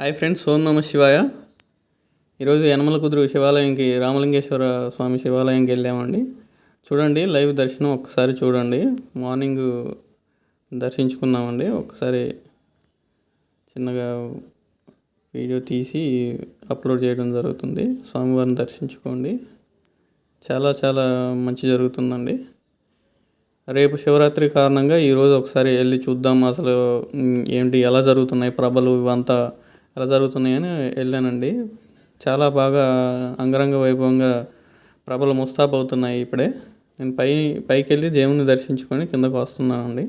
Hi friends ఓం నమ శివాయ. ఈరోజు యనమల కుదురు శివాలయంకి రామలింగేశ్వర స్వామి శివాలయంకి వెళ్ళామండి. చూడండి లైవ్ దర్శనం ఒక్కసారి చూడండి. మార్నింగ్ దర్శించుకున్నామండి. ఒకసారి చిన్నగా వీడియో తీసి అప్లోడ్ చేయడం జరుగుతుంది. స్వామివారిని దర్శించుకోండి. చాలా చాలా మంచి జరుగుతుందండి. రేపు శివరాత్రి కారణంగా ఈరోజు ఒకసారి వెళ్ళి చూద్దాం అసలు ఏంటి ఎలా జరుగుతున్నాయి ప్రభలు ఇవంతా ఎలా జరుగుతున్నాయని వెళ్ళానండి. చాలా బాగా అంగరంగ వైభవంగా ప్రభలు ముస్తాబ్ అవుతున్నాయి ఇప్పుడే. నేను పై పైకి వెళ్ళి దేవుని దర్శించుకొని కిందకు వస్తున్నానండి.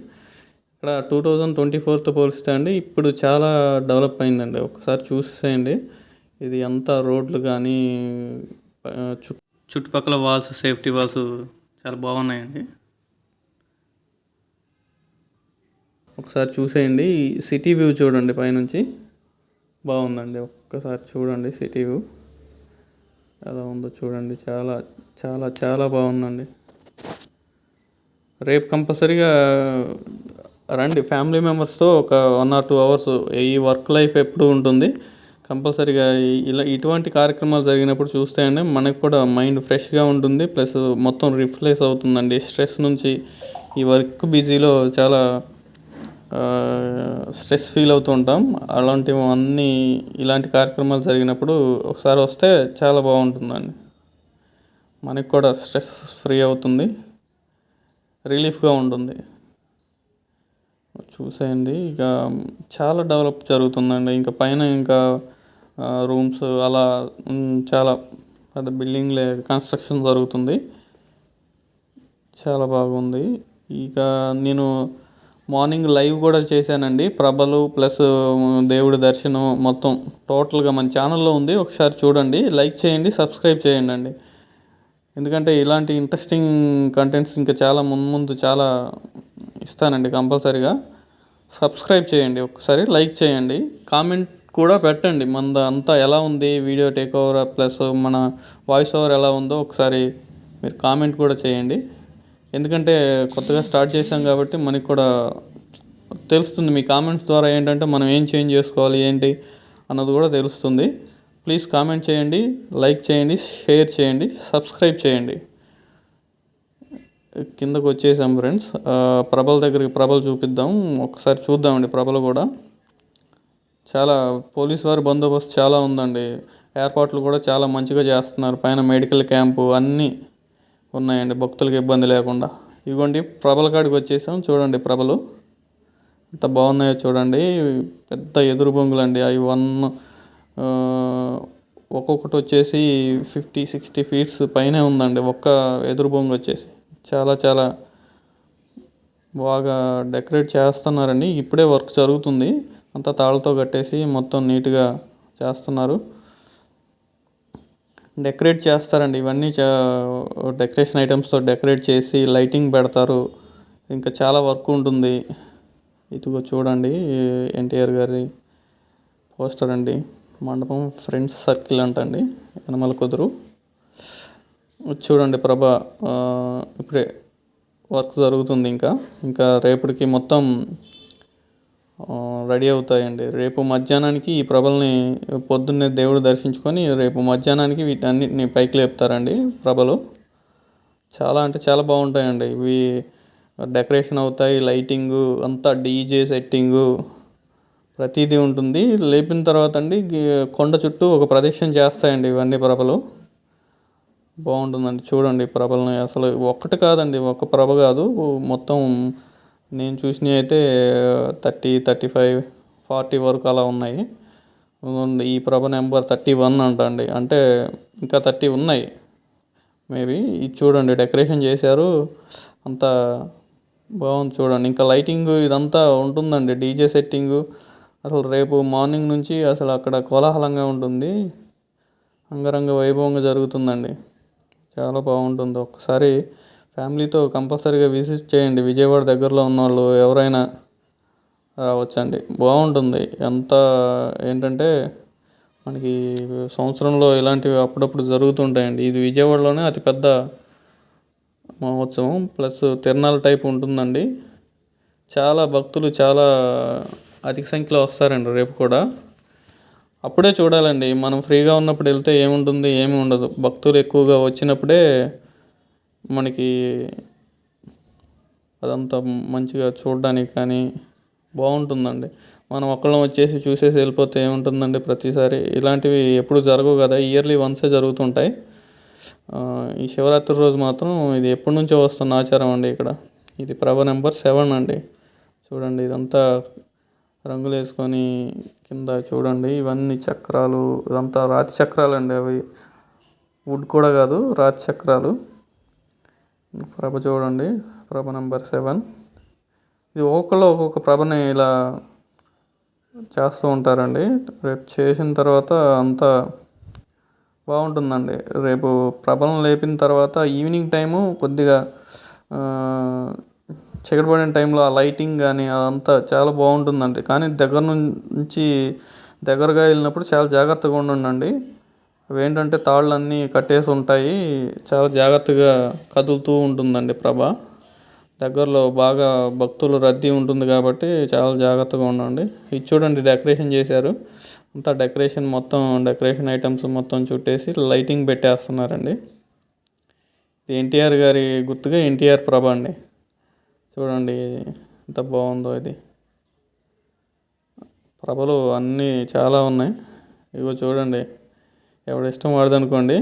ఇక్కడ టూ థౌజండ్ ట్వంటీ ఫోర్తో పోలిస్తే అండి ఇప్పుడు చాలా డెవలప్ అయిందండి. ఒకసారి చూసేయండి ఇది అంతా రోడ్లు కానీ చుట్టుపక్కల వాల్స్ సేఫ్టీ వాల్స్ చాలా బాగున్నాయండి. ఒకసారి చూసేయండి. సిటీ వ్యూ చూడండి పైనుంచి. బాగుందండి. ఒక్కసారి చూడండి సిటీ వ్యూ. ఎలా ఉందో చూడండి. చాలా చాలా చాలా బాగుందండి. రేపు కంపల్సరీగా రండి. ఫ్యామిలీ మెంబర్స్తో ఒక వన్ ఆర్ టూ అవర్స్ ఈ వర్క్ లైఫ్ ఎప్పుడు ఉంటుంది. కంపల్సరీగా ఇలా ఇటువంటి కార్యక్రమాలు జరిగినప్పుడు చూస్తే అండి మనకు కూడా మైండ్ ఫ్రెష్గా ఉంటుంది. ప్లస్ మొత్తం రిఫ్రెష్ అవుతుందండి. స్ట్రెస్ నుంచి ఈ వర్క్ బిజీలో చాలా స్ట్రెస్ ఫీల్ అవుతూ ఉంటాం. అలాంటివి అన్నీ ఇలాంటి కార్యక్రమాలు జరిగినప్పుడు ఒకసారి వస్తే చాలా బాగుంటుందండి. మనకి కూడా స్ట్రెస్ ఫ్రీ అవుతుంది. రిలీఫ్గా ఉంటుంది. చూసేయండి. ఇక చాలా డెవలప్ జరుగుతుందండి. ఇంకా పైన ఇంకా రూమ్స్ అలా చాలా పెద్ద బిల్డింగ్ లే కన్స్ట్రక్షన్ జరుగుతుంది. చాలా బాగుంది. ఇక నేను మార్నింగ్ లైవ్ కూడా చేశానండి. ప్రభలు ప్లస్ దేవుడి దర్శనం మొత్తం టోటల్గా మన ఛానల్లో ఉంది. ఒకసారి చూడండి. లైక్ చేయండి సబ్స్క్రైబ్ చేయండి అండి ఎందుకంటే ఇలాంటి ఇంట్రెస్టింగ్ కంటెంట్స్ ఇంకా చాలా ముందు ముందు చాలా ఇస్తానండి కంపల్సరీగా. సబ్స్క్రైబ్ చేయండి ఒకసారి లైక్ చేయండి. కామెంట్ కూడా పెట్టండి. మన అంతా ఎలా ఉంది వీడియో టేక్ ఓవర్ ప్లస్ మన వాయిస్ ఓవర్ ఎలా ఉందో ఒకసారి మీరు కామెంట్ కూడా చేయండి. ఎందుకంటే కొత్తగా స్టార్ట్ చేసాం కాబట్టి మనకి కూడా తెలుస్తుంది మీ కామెంట్స్ ద్వారా ఏంటంటే మనం ఏం చేంజ్ చేసుకోవాలి ఏంటి అన్నది కూడా తెలుస్తుంది. ప్లీజ్ కామెంట్ చేయండి లైక్ చేయండి షేర్ చేయండి సబ్స్క్రైబ్ చేయండి. కిందకు వచ్చేసాం ఫ్రెండ్స్. ప్రభల్ ప్రభల దగ్గరికి ప్రభలు చూపిద్దాం. ఒకసారి చూద్దామండి ప్రభలు కూడా. చాలా పోలీస్ వారి బందోబస్తు చాలా ఉందండి. ఏర్పాట్లు కూడా చాలా మంచిగా చేస్తున్నారు. పైన మెడికల్ క్యాంపు అన్నీ ఉన్నాయండి. భక్తులకు ఇబ్బంది లేకుండా. ఇగోండి ప్రభల కాడికి వచ్చేసాం. చూడండి ప్రభలు. ఎంత బాగున్నాయో చూడండి. పెద్ద ఎదురు బొంగులు అండి అవి వన్ ఒక్కొక్కటి వచ్చేసి ఫిఫ్టీ సిక్స్టీ ఫీట్స్ పైనే ఉందండి. ఒక్క ఎదురు బొంగు వచ్చేసి. చాలా చాలా బాగా డెకరేట్ చేస్తున్నారండి. ఇప్పుడే వర్క్ జరుగుతుంది. అంతా తాళ్ళతో కట్టేసి మొత్తం నీట్గా చేస్తున్నారు. డెకరేట్ చేస్తారండి. ఇవన్నీ చా- డెకరేషన్ ఐటమ్స్తో డెకరేట్ చేసి లైటింగ్ పెడతారు. ఇంకా చాలా వర్క్ ఉంటుంది. ఇదిగో చూడండి ఎన్టీఆర్ గారి పోస్టర్ అండి. మండపం ఫ్రెండ్స్ సర్కిల్ అంటండి. యనమల కుదురు. చూడండి ప్రభా ఇప్పుడే వర్క్ జరుగుతుంది ఇంకా. ఇంకా రేపటికి మొత్తం రెడీ అవుతాయండి. రేపు మధ్యాహ్నానికి ఈ ప్రభల్ని పొద్దున్నే దేవుడు దర్శించుకొని రేపు మధ్యాహ్నానికి వీటన్నిటిని పైకి లేపుతారండి ప్రభలు. చాలా అంటే చాలా బాగుంటాయండి. ఇవి డెకరేషన్ అవుతాయి లైటింగు అంతా డీజే సెట్టింగు ప్రతిదీ ఉంటుంది. లేపిన తర్వాత అండి కొండ చుట్టూ ఒక ప్రదక్షిణ చేస్తాయండి ఇవన్నీ ప్రభలు. బాగుంటుందండి. చూడండి ప్రభలని. అసలు ఒక్కటి కాదండి ఒక ప్రభ కాదు మొత్తం నేను చూసినవి అయితే థర్టీ థర్టీ ఫైవ్ ఫార్టీ వరకు అలా ఉన్నాయి. ఈ ప్రభ నెంబర్ థర్టీ వన్ అంట అండి అంటే ఇంకా థర్టీ ఉన్నాయి. మేబీ ఇది చూడండి డెకరేషన్ చేశారు. అంత బాగుంది చూడండి. ఇంకా లైటింగ్ ఇదంతా ఉంటుందండి డీజే సెట్టింగు. అసలు రేపు మార్నింగ్ నుంచి అసలు అక్కడ కోలాహలంగా ఉంటుంది. అంగరంగ వైభవంగా జరుగుతుందండి. చాలా బాగుంటుంది. ఒక్కసారి ఫ్యామిలీతో కంపల్సరీగా విజిట్ చేయండి. విజయవాడ దగ్గరలో ఉన్న వాళ్ళు ఎవరైనా రావచ్చండి. బాగుంటుంది. ఎంత ఏంటంటే మనకి సంవత్సరంలో ఇలాంటివి అప్పుడప్పుడు జరుగుతుంటాయండి. ఇది విజయవాడలోనే అతిపెద్ద మహోత్సవం. ప్లస్ తిరణాల టైప్ ఉంటుందండి. చాలా భక్తులు చాలా అధిక సంఖ్యలో వస్తారండి రేపు కూడా. అప్పుడే చూడాలండి. మనం ఫ్రీగా ఉన్నప్పుడు వెళ్తే ఏముంటుంది ఏమి ఉండదు. భక్తులు ఎక్కువగా వచ్చినప్పుడే మనకి అదంతా మంచిగా చూడడానికి కానీ బాగుంటుందండి. మనం ఒక్కళ్ళం వచ్చేసి చూసేసి వెళ్ళిపోతే ఏముంటుందండి ప్రతిసారి? ఇలాంటివి ఎప్పుడు జరగవు కదా? ఇయర్లీ వన్సే జరుగుతుంటాయి. ఈ శివరాత్రి రోజు మాత్రం ఇది ఎప్పటి నుంచో వస్తున్న ఆచారం అండి ఇక్కడ. ఇది ప్రభ నెంబర్ సెవెన్ అండి. చూడండి ఇదంతా రంగులు వేసుకొని కింద చూడండి ఇవన్నీ చక్రాలు ఇదంతా రాతి చక్రాలు అండి అవి. వుడ్ కూడా కాదు రాతి చక్రాలు. ప్రభ చూడండి ప్రభ నెంబర్ సెవెన్. ఇది ఒక్కొక్కలో ఒక్కొక్క ప్రభని ఇలా చేస్తూ ఉంటారండి. రేపు చేసిన తర్వాత అంతా బాగుంటుందండి. రేపు ప్రభలను లేపిన తర్వాత ఈవినింగ్ టైము కొద్దిగా చీకటిపడిన టైంలో ఆ లైటింగ్ కానీ అదంతా చాలా బాగుంటుందండి. కానీ దగ్గర నుంచి దగ్గరగా వెళ్ళినప్పుడు చాలా జాగ్రత్తగా ఉండండి. అవి ఏంటంటే తాళ్ళన్నీ కట్టేసి ఉంటాయి. చాలా జాగ్రత్తగా కదులుతూ ఉంటుందండి ప్రభ. దగ్గరలో బాగా భక్తులు రద్దీ ఉంటుంది కాబట్టి చాలా జాగ్రత్తగా ఉండండి. ఇది చూడండి డెకరేషన్ చేశారు. అంతా డెకరేషన్ మొత్తం డెకరేషన్ ఐటమ్స్ మొత్తం చుట్టేసి లైటింగ్ పెట్టేస్తున్నారండి. ఇది ఎన్టీఆర్ గారి గుర్తుగా ఎన్టీఆర్ ప్రభ అండి. చూడండి ఎంత బాగుందో ఇది. ప్రభలు అన్నీ చాలా ఉన్నాయి. ఇగో చూడండి ఎవడి ఇష్టం వాడదనుకోండి